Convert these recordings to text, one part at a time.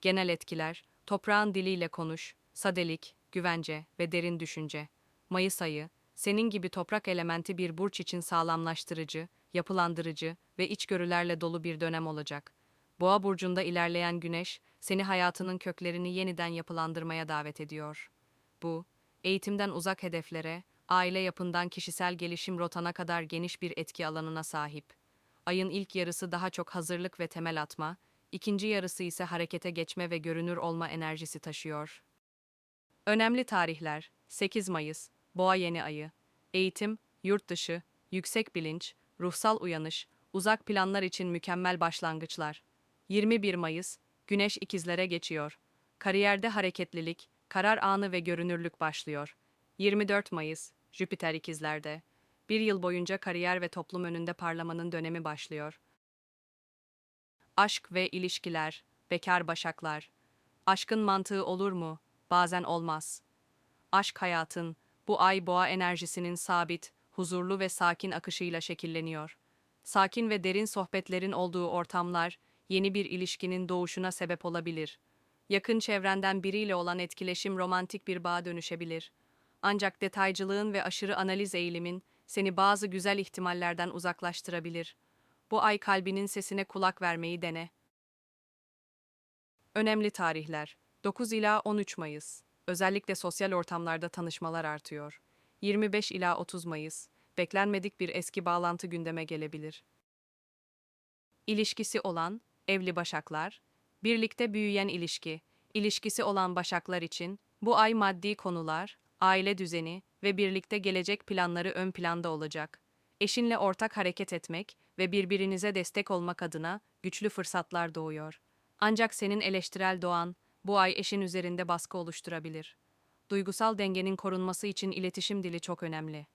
genel etkiler, toprağın diliyle konuş, sadelik, güvence ve derin düşünce. Mayıs ayı, senin gibi toprak elementi bir burç için sağlamlaştırıcı, yapılandırıcı ve içgörülerle dolu bir dönem olacak. Boğa burcunda ilerleyen güneş, seni hayatının köklerini yeniden yapılandırmaya davet ediyor. Bu, eğitimden uzak hedeflere, aile yapından kişisel gelişim rotana kadar geniş bir etki alanına sahip. Ayın ilk yarısı daha çok hazırlık ve temel atma, ikinci yarısı ise harekete geçme ve görünür olma enerjisi taşıyor. Önemli tarihler 8 Mayıs, Boğa yeni ayı, eğitim, yurt dışı, yüksek bilinç, ruhsal uyanış, uzak planlar için mükemmel başlangıçlar. 21 Mayıs, Güneş ikizlere geçiyor. Kariyerde hareketlilik, karar anı ve görünürlük başlıyor. 24 Mayıs, Jüpiter ikizlerde. Bir yıl boyunca kariyer ve toplum önünde parlamanın dönemi başlıyor. Aşk ve ilişkiler, bekar başaklar. Aşkın mantığı olur mu? Bazen olmaz. Aşk hayatın, bu ay boğa enerjisinin sabit, huzurlu ve sakin akışıyla şekilleniyor. Sakin ve derin sohbetlerin olduğu ortamlar, yeni bir ilişkinin doğuşuna sebep olabilir. Yakın çevrenden biriyle olan etkileşim romantik bir bağa dönüşebilir. Ancak detaycılığın ve aşırı analiz eğilimin seni bazı güzel ihtimallerden uzaklaştırabilir. Bu ay kalbinin sesine kulak vermeyi dene. Önemli tarihler 9 ila 13 Mayıs. Özellikle sosyal ortamlarda tanışmalar artıyor. 25 ila 30 Mayıs. Beklenmedik bir eski bağlantı gündeme gelebilir. İlişkisi olan evli başaklar, birlikte büyüyen ilişki, ilişkisi olan başaklar için bu ay maddi konular, aile düzeni ve birlikte gelecek planları ön planda olacak. Eşinle ortak hareket etmek ve birbirinize destek olmak adına güçlü fırsatlar doğuyor. Ancak senin eleştirel doğan bu ay eşin üzerinde baskı oluşturabilir. Duygusal dengenin korunması için iletişim dili çok önemli.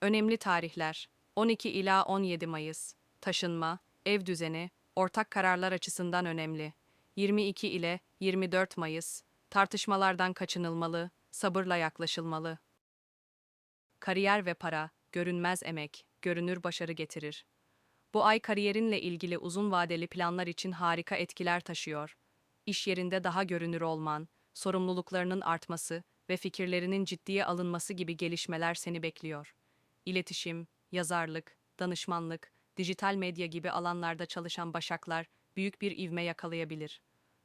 Önemli tarihler 12 ila 17 Mayıs. Taşınma, ev düzeni, ortak kararlar açısından önemli. 22 ile 24 Mayıs. Tartışmalardan kaçınılmalı, sabırla yaklaşılmalı. Kariyer ve para, görünmez emek, görünür başarı getirir. Bu ay kariyerinle ilgili uzun vadeli planlar için harika etkiler taşıyor. İş yerinde daha görünür olman, sorumluluklarının artması ve fikirlerinin ciddiye alınması gibi gelişmeler seni bekliyor. İletişim, yazarlık, danışmanlık, dijital medya gibi alanlarda çalışan başaklar büyük bir ivme yakalayabilir.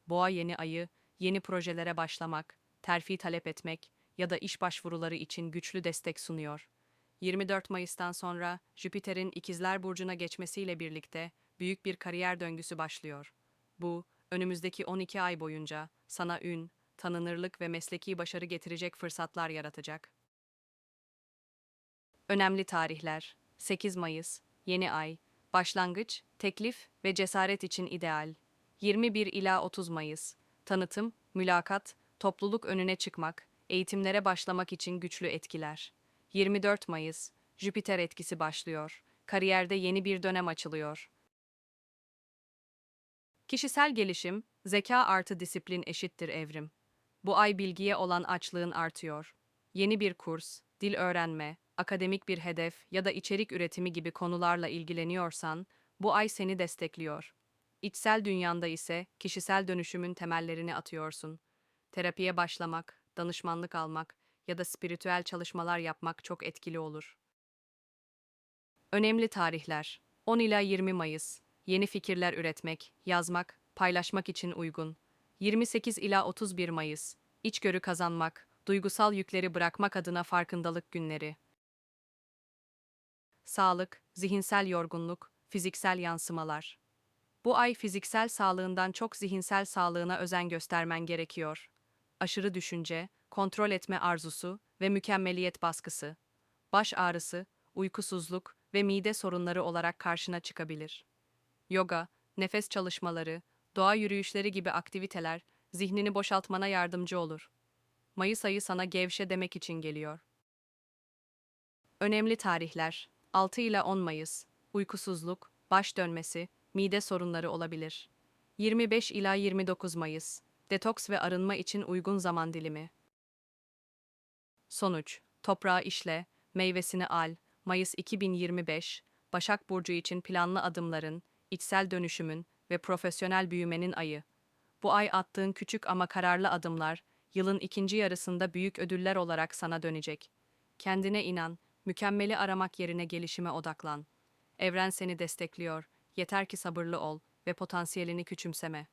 Boğa yeni ayı, yeni projelere başlamak, terfi talep etmek ya da iş başvuruları için güçlü destek sunuyor. 24 Mayıs'tan sonra Jüpiter'in İkizler Burcu'na geçmesiyle birlikte büyük bir kariyer döngüsü başlıyor. Bu, önümüzdeki 12 ay boyunca sana ün, tanınırlık ve mesleki başarı getirecek fırsatlar yaratacak. Önemli tarihler 8 Mayıs, yeni ay, başlangıç, teklif ve cesaret için ideal. 21 ila 30 Mayıs, tanıtım, mülakat, topluluk önüne çıkmak, eğitimlere başlamak için güçlü etkiler. 24 Mayıs, Jüpiter etkisi başlıyor. Kariyerde yeni bir dönem açılıyor. Kişisel gelişim, zeka artı disiplin eşittir evrim. Bu ay bilgiye olan açlığın artıyor. Yeni bir kurs, dil öğrenme, akademik bir hedef ya da içerik üretimi gibi konularla ilgileniyorsan, bu ay seni destekliyor. İçsel dünyanda ise kişisel dönüşümün temellerini atıyorsun. Terapiye başlamak, danışmanlık almak ya da spiritüel çalışmalar yapmak çok etkili olur. Önemli tarihler 10 ila 20 Mayıs. Yeni fikirler üretmek, yazmak, paylaşmak için uygun. 28 ila 31 Mayıs. İçgörü kazanmak, duygusal yükleri bırakmak adına farkındalık günleri. Sağlık, zihinsel yorgunluk, fiziksel yansımalar. Bu ay fiziksel sağlığından çok zihinsel sağlığına özen göstermen gerekiyor. Aşırı düşünce, kontrol etme arzusu ve mükemmeliyet baskısı, baş ağrısı, uykusuzluk ve mide sorunları olarak karşına çıkabilir. Yoga, nefes çalışmaları, doğa yürüyüşleri gibi aktiviteler zihnini boşaltmana yardımcı olur. Mayıs ayı sana gevşe demek için geliyor. Önemli tarihler 6 ila 10 Mayıs. Uykusuzluk, baş dönmesi, mide sorunları olabilir. 25 ila 29 Mayıs. Detoks ve arınma için uygun zaman dilimi. Sonuç: Toprağı işle, meyvesini al. Mayıs 2025. Başak Burcu için planlı adımların, içsel dönüşümün ve profesyonel büyümenin ayı. Bu ay attığın küçük ama kararlı adımlar, yılın ikinci yarısında büyük ödüller olarak sana dönecek. Kendine inan, mükemmeli aramak yerine gelişime odaklan. Evren seni destekliyor, yeter ki sabırlı ol ve potansiyelini küçümseme.